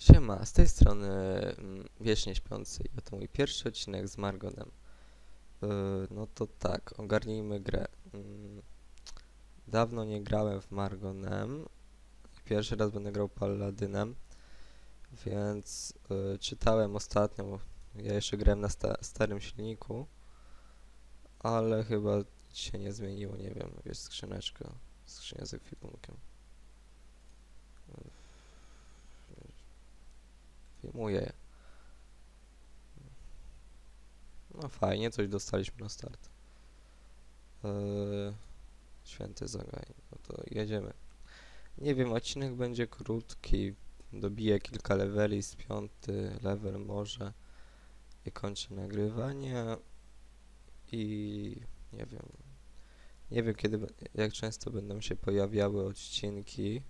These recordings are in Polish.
Siema, z tej strony mm, Wiecznie Śpiący i oto mój pierwszy odcinek z Margonem. Yy, no to tak, ogarnijmy grę. Mm, Dawno nie grałem w Margonem. Pierwszy raz będę grał Paladynem. Więc yy, czytałem ostatnio, ja jeszcze grałem na sta starym silniku. Ale chyba się nie zmieniło, nie wiem, wiesz, skrzyneczka. Skrzynia z ekwipunkiem. Filmuję. No fajnie, coś dostaliśmy na start. Eee, święty zagaj. No to jedziemy. Nie wiem, odcinek będzie krótki. Dobiję kilka leveli z piąty level może. I kończę nagrywanie. I nie wiem. Nie wiem kiedy, jak często będą się pojawiały odcinki.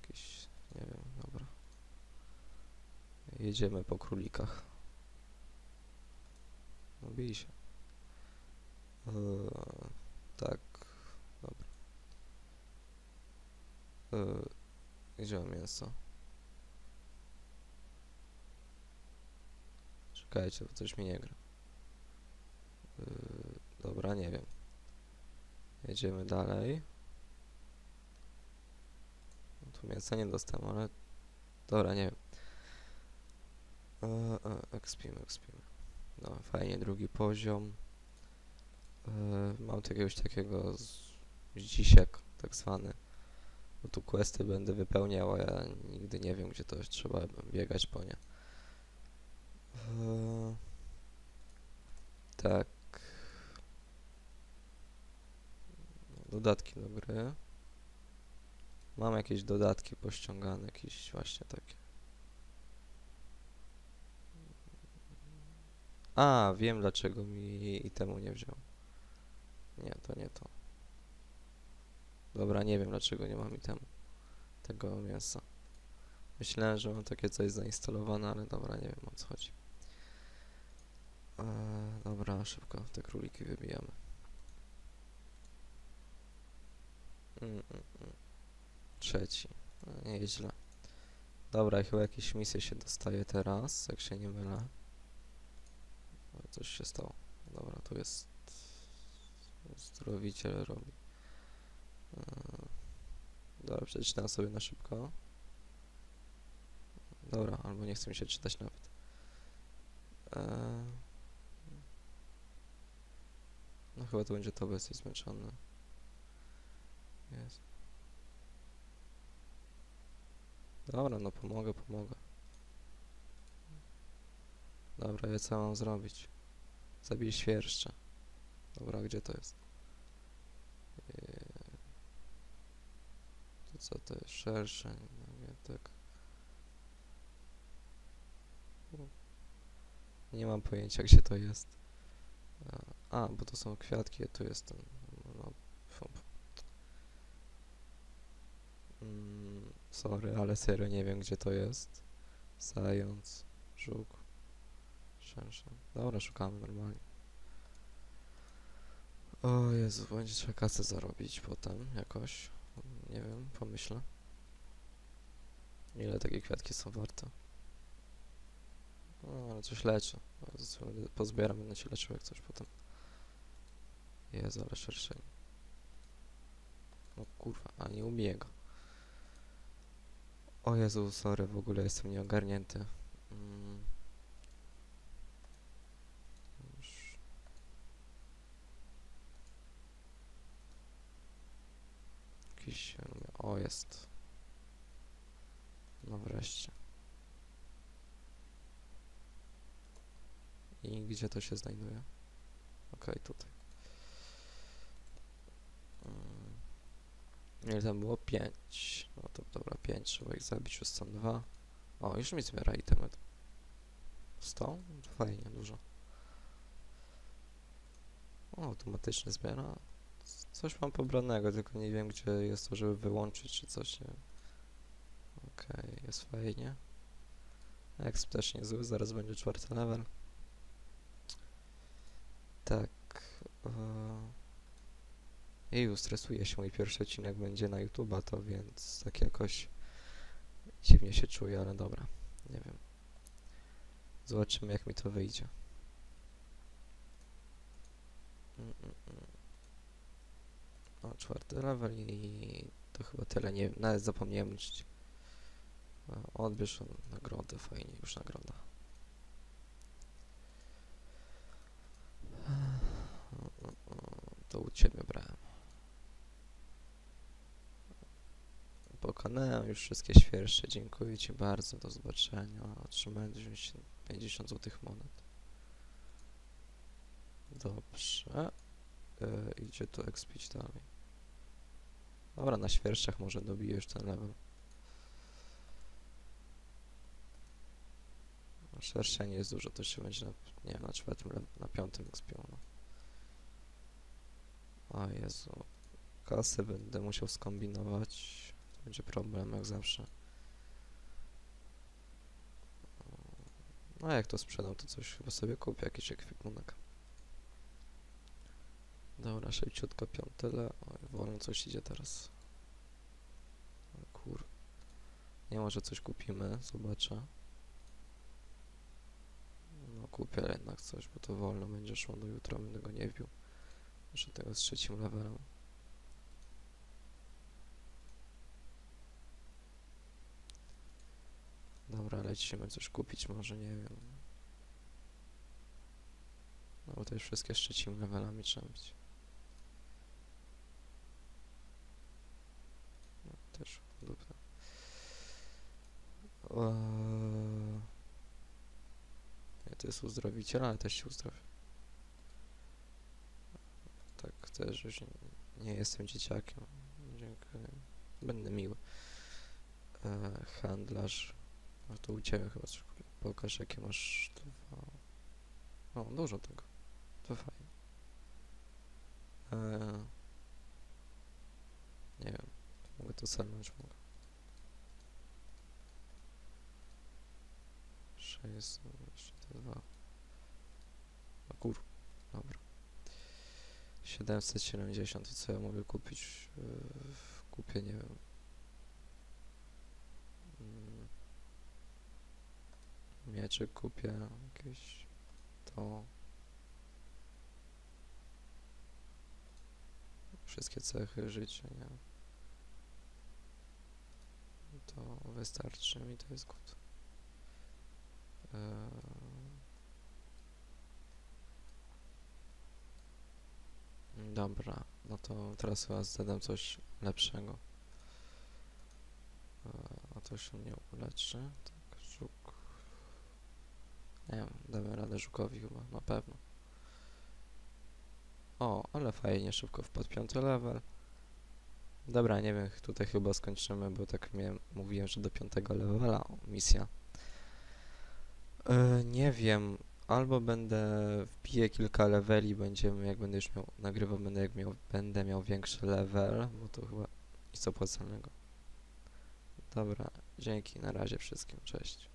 Jakieś, nie wiem. Jedziemy po królikach. No się. Eee, tak, dobra. Eee, gdzie mam mięso? Czekajcie, bo coś mi nie gra. Eee, dobra, nie wiem. Jedziemy dalej. Tu mięsa nie dostałem, ale... Dobra, nie wiem. E, e. No, fajnie, drugi poziom. E, mam jakiegoś takiego z dzisiek, tak zwany. Bo tu questy będę wypełniał, a ja nigdy nie wiem, gdzie to jest, trzeba biegać po nie. E, tak. Dodatki do gry. Mam jakieś dodatki pościągane, jakieś właśnie takie. A, wiem dlaczego mi i temu nie wziął. Nie, to nie to. Dobra, nie wiem dlaczego nie mam temu tego mięsa. Myślałem, że mam takie coś zainstalowane, ale dobra, nie wiem o co chodzi. Eee, dobra, szybko te króliki wybijamy. Mm, mm, mm. Trzeci. No, Nieźle. Dobra, chyba jakieś misje się dostaje teraz, jak się nie mylę. Coś się stało. Dobra, tu jest zdrowiciel robi. Eee, Dobra, przeczytam sobie na szybko. Dobra, albo nie chce mi się czytać nawet. Eee, No chyba to będzie to, bo jesteś zmęczony. Jest. Dobra, no pomogę, pomogę. Dobra, ja co mam zrobić? Zabij świerszcze. Dobra, gdzie to jest? Eee, To co to jest? Szersze, no nie tak. Nie mam pojęcia, gdzie to jest. A, bo to są kwiatki, tu jest ten. No. Mm, sorry, ale serio nie wiem, gdzie to jest. Zając, żuk, szersze. Dobra, szukamy normalnie. O Jezu, będzie trzeba kasę zarobić potem jakoś. Nie wiem, pomyślę. Ile takie kwiatki są warte? No, ale coś leczy. Pozbieram, będę się leczył jak coś potem. Jezu, ale szerszej. No kurwa, a nie ubiję go. O Jezu, sorry, w ogóle jestem nieogarnięty. Mm. Już. Jakiś... O, jest. No wreszcie. I gdzie to się znajduje? Okej, tutaj. Mm. Ile tam było? 5. No to dobra, 5. Trzeba ich zabić, już są dwa. O, już mi zbiera itemy. 100? Fajnie, dużo. O, automatycznie zbiera. Coś mam pobranego, tylko nie wiem gdzie jest to, żeby wyłączyć czy coś, nie wiem. Okej, jest fajnie. Exp też niezły, zaraz będzie czwarty level. Tak. E... Jeju, stresuję się, mój pierwszy odcinek będzie na YouTube'a, to więc tak jakoś Dziwnie się czuję, ale dobra. Nie wiem. Zobaczymy jak mi to wyjdzie. Mm, mm, mm. O, czwarty level i to chyba tyle. Nie, nawet zapomniałem liczyć. Odbierz nagrodę, fajnie, już nagroda. To u ciebie brałem. Pokonałem już wszystkie świerszcze. Dziękuję ci bardzo. Do zobaczenia. Otrzymałem 50 50 złotych monet. Dobrze. E, idzie tu expić dalej. Dobra, na świerszczach może dobiję już ten level. Na Szersze nie jest dużo, to się będzie na, nie wiem, na czwartym, na piątym expiło. No. O Jezu. Kasy będę musiał skombinować. Będzie problem, jak zawsze. No jak to sprzedam, to coś chyba sobie kupię, jakiś ekwipunek. Dobra, szybciutko piątyle. Oj, wolno coś idzie teraz. Kur... Nie może coś kupimy, zobaczę. No kupię jednak coś, bo to wolno będzie szło do jutra, będę go nie wbił. Jeszcze tego z trzecim levelem. Dobra, lecimy coś kupić, może nie wiem. No bo to już wszystkie z trzecimi levelami trzeba być. No, też. Eee... Nie, to jest uzdrowiciel, ale też się uzdrowię. Tak, też już nie, nie jestem dzieciakiem. Dziękuję. Będę miły. Eee, handlarz. A to u ciebie chyba. Pokaż jakie masz dwa. O, dużo tego. To fajnie. Eee. Mogę to selnąć, mogę. 6, jeszcze te dwa. O kur... Dobra. 770 i co ja mogę kupić? Yy, kupię, nie wiem. Mm. Mieczyk kupię, jakieś to. Wszystkie cechy życia, nie? To wystarczy mi, to jest good. Eee. Dobra, no to teraz chyba zadam coś lepszego. Eee, A to się nie uleczy. Tak, żuk. Nie wiem, damy radę żukowi chyba, na pewno. O, ale fajnie, szybko wpadł piąty level. Dobra, nie wiem, tutaj chyba skończymy, bo tak miałem, mówiłem, że do piątego levela misja. E, nie wiem, albo będę wbiję kilka leveli, będziemy, jak będę już miał, nagrywał, będę jak miał, będę miał większy level, bo to chyba nic opłacalnego. Dobra, dzięki, na razie wszystkim, cześć.